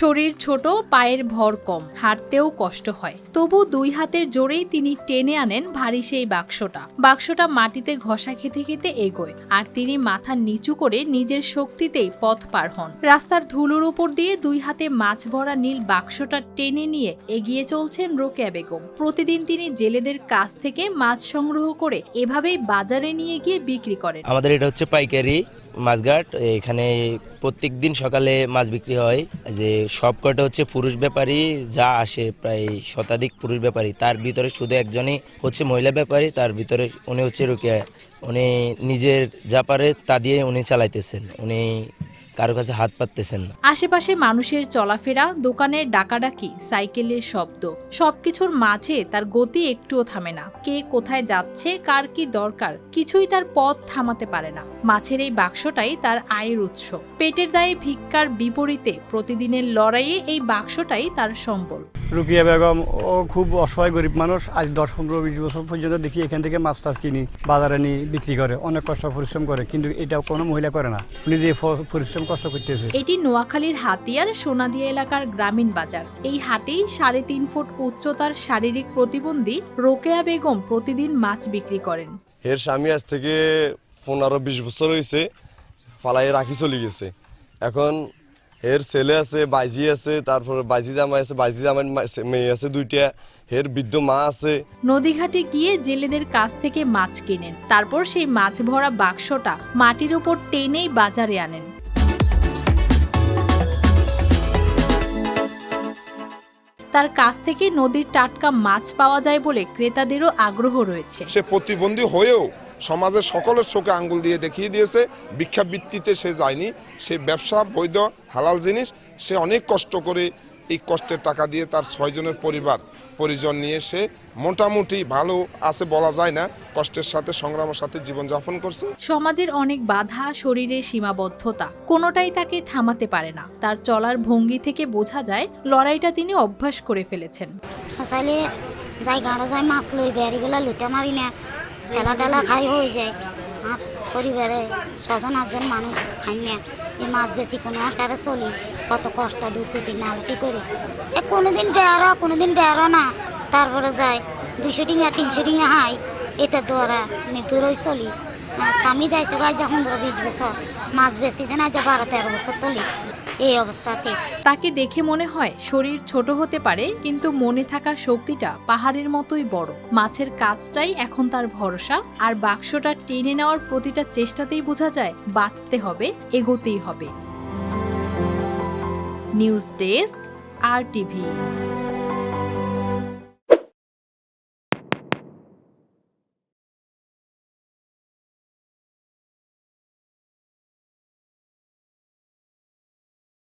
শরীর ছোট, পায়ের ভর কম, হাঁটতেও কষ্ট হয়। তবু দুই হাতের জোরেই তিনি টেনে আনেন ভারী সেই বাক্সটা। বাক্সটা মাটিতে ঘষা খেতে খেতে এগোয় আর তিনি মাথা নিচু করে নিজের শক্তিতেই পথ পার হন। রাস্তার ধুলোর উপর দিয়ে দুই হাতে মাছ ভরা নীল বাক্সটা টেনে নিয়ে এগিয়ে চলছেন রোকেয়া বেগম। প্রতিদিন তিনি জেলেদের কাছ থেকে মাছ সংগ্রহ করে এভাবেই বাজারে নিয়ে গিয়ে বিক্রি করেন। আমাদের এটা হচ্ছে পাইকারি মাছঘাট এখানে প্রত্যেক দিন সকালে মাছ বিক্রি হয়। যে সব কটা হচ্ছে পুরুষ ব্যাপারী, যা আসে প্রায় শতাধিক পুরুষ ব্যাপারী। তার ভিতরে শুধু একজনই হচ্ছে মহিলা ব্যাপারী, তার ভিতরে উনি হচ্ছে রুকিয়া। উনি নিজের যা পারে তা দিয়ে উনি চালাইতেছেন। উনি কারও কাছে হাত পাততেছেন না। আশেপাশে মানুষের চলাফেরা দোকানের ডাকাডাকি, সাইকেলের শব্দ, সবকিছুর মাঝে তার গতি একটুও থামে না। কে কোথায় যাচ্ছে, কার কি দরকার, কিছুই তার পথ থামাতে পারে না। মাছের এই বাক্সটাই তার আয়ের উৎস। পেটের দায়ে ভিক্ষার বিপরীতে প্রতিদিনের লড়াইয়ে এই বাক্সটাই তার সম্বল। রুকিয়া বেগম ও খুব অসহায় গরিব মানুষ আজ দশ পনেরো বিশ বছর পর্যন্ত দেখি এখান থেকে মাছ টাছ কিনি বাজারে নিয়ে বিক্রি করে অনেক কষ্ট পরিশ্রম করে কিন্তু এটা কোনো মহিলা করে না। নিজে পরিশ্রম কষ্ট করতেছে। এটি নোয়াখালীর হাতিয়ার সোনাদিয়া এলাকার গ্রামীণ বাজার। এই হাটেই সাড়ে তিন ফুট উচ্চতার শারীরিক প্রতিবন্ধী রোকেয়া বেগম প্রতিদিন মাছ বিক্রি করেন। এর স্বামী আজ থেকে পনেরো বিশ বছর হয়েছে পালাই রাখি চলে গেছে। এখন এর ছেলে আছে বাইজি আছে তারপর বাইজি জামাই আছে বাইজি জামাই মেয়ে আছে দুইটা হের বৃদ্ধ মা আছে। নদীঘাটে গিয়ে জেলেদের কাছ থেকে মাছ কেনেন। তারপর সেই মাছ ভরা বাক্সটা মাটির উপর টেনেই বাজারে আনেন। তার কাছ থেকে নদীর টাটকা মাছ পাওয়া যায় বলে ক্রেতাদেরও আগ্রহ রয়েছে। সে প্রতিবন্ধী হয়েও সমাজের সকলের চোখে আঙ্গুল দিয়ে দেখিয়ে দিয়েছে। ভিক্ষাবৃত্তিতে সে যায়নি। সে ব্যবসা বৈধ হালাল জিনিস সে অনেক কষ্ট করে এই কষ্টের টাকা দিয়ে তার ছয়জনের পরিবার পরিজন নিয়ে সে মোটামুটি ভালো আছে বলা যায় না। কষ্টের সাথে সংগ্রামের সাথে জীবনযাপন করছে। সমাজের অনেক বাধা শরীরের সীমাবদ্ধতা কোনোটাই তাকে থামাতে পারে না। তার চলার ভঙ্গি থেকে বোঝা যায় লড়াইটা তিনি অভ্যাস করে ফেলেছেন। যাই গাঁড়া যাই মাছ লই বেড়িগুলো লুটে মারি না। ঠেলা ঠেলা খাই হয়ে যায়। আর পরিবারে ছজন আটজন মানুষ খাই না। এই মাছ বেশি কোনো আকারে চলি। কত কষ্ট দূর করতে না উঠি করি। এ কোনোদিন বেড়ো কোনোদিন বেড়ো না। তারপরে যায় দুশো টিঙা তিনশো টিঙা হাই। এটা দ্বারা বেরোই চলি। স্বামী যাইছে ভাই যখন বিশ বছর, মাছ বেশি যে না যে বারো তেরো বছর তলি। এই অবস্থাতে। তাকে দেখে মনে হয় শরীর ছোট হতে পারে, কিন্তু মনে থাকা শক্তিটা পাহাড়ের মতোই বড়। মাছের কাজটাই এখন তার ভরসা, আর বাক্সটা টেনে নেওয়ার প্রতিটা চেষ্টাতেই বোঝা যায়, বাঁচতে হবে, এগোতেই হবে। News desk, R TV.